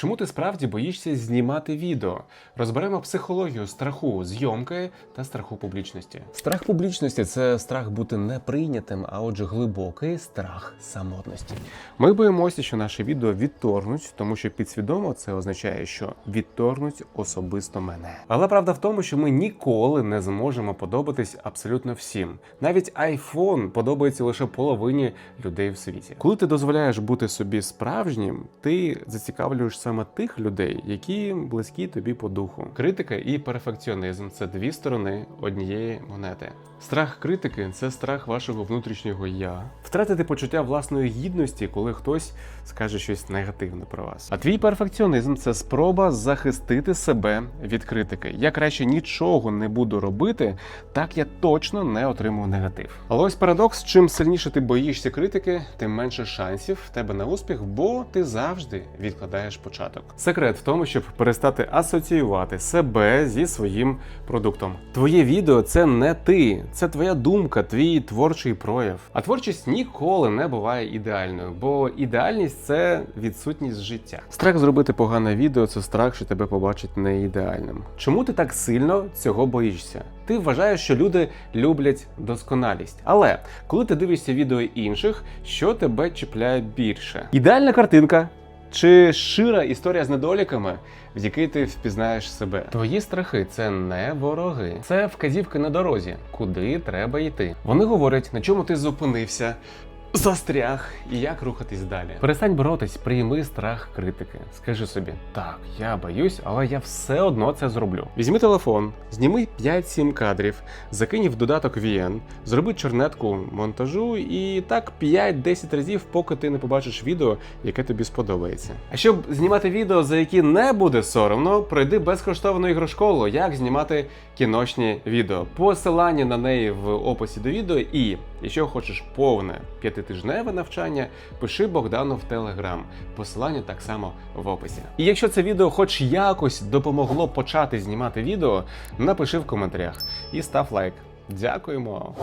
Чому ти справді боїшся знімати відео? Розберемо психологію страху зйомки та страху публічності. Страх публічності це страх бути неприйнятим, а отже, глибокий страх самотності. Ми боїмося, що наше відео відторгнуть, тому що підсвідомо це означає, що відторгнуть особисто мене. Але правда в тому, що ми ніколи не зможемо подобатись абсолютно всім. Навіть iPhone подобається лише половині людей в світі. Коли ти дозволяєш бути собі справжнім, ти зацікавлюєш саме тих людей, які близькі тобі по духу. Критика і перфекціонізм це дві сторони однієї монети. Страх критики це страх вашого внутрішнього я. Втратити почуття власної гідності, коли хтось скаже щось негативне про вас. А твій перфекціонізм це спроба захистити себе від критики. Я краще нічого не буду робити, так я точно не отримую негатив. Але ось парадокс: чим сильніше ти боїшся критики, тим менше шансів в тебе на успіх, бо ти завжди відкладаєш початок. Секрет в тому, щоб перестати асоціювати себе зі своїм продуктом. Твоє відео це не ти, це твоя думка, твій творчий прояв. А творчість ніколи не буває ідеальною, бо ідеальність це відсутність життя. Страх зробити погане відео це страх, що тебе побачать не ідеальним. Чому ти так сильно цього боїшся? Ти вважаєш, що люди люблять досконалість. Але коли ти дивишся відео інших, що тебе чіпляє більше? Ідеальна картинка. Чи шира історія з недоліками, в якій ти впізнаєш себе? Твої страхи це не вороги, це вказівки на дорозі, куди треба йти. Вони говорять, на чому ти зупинився, застряг і як рухатись далі. Перестань боротись, прийми страх критики. Скажи собі, так, я боюсь, але я все одно це зроблю. Візьми телефон, зніми 5-7 кадрів, закинь в додаток VN, зроби чернетку монтажу і так 5-10 разів, поки ти не побачиш відео, яке тобі сподобається. А щоб знімати відео, за які не буде соромно, пройди безкоштовну ігрошколу, як знімати кіношні відео. Посилання на неї в описі до відео. І якщо хочеш повне п'ятитижневе навчання, пиши Богдану в Телеграм. Посилання так само в описі. І якщо це відео хоч якось допомогло почати знімати відео, напиши в коментарях і став лайк. Дякуємо.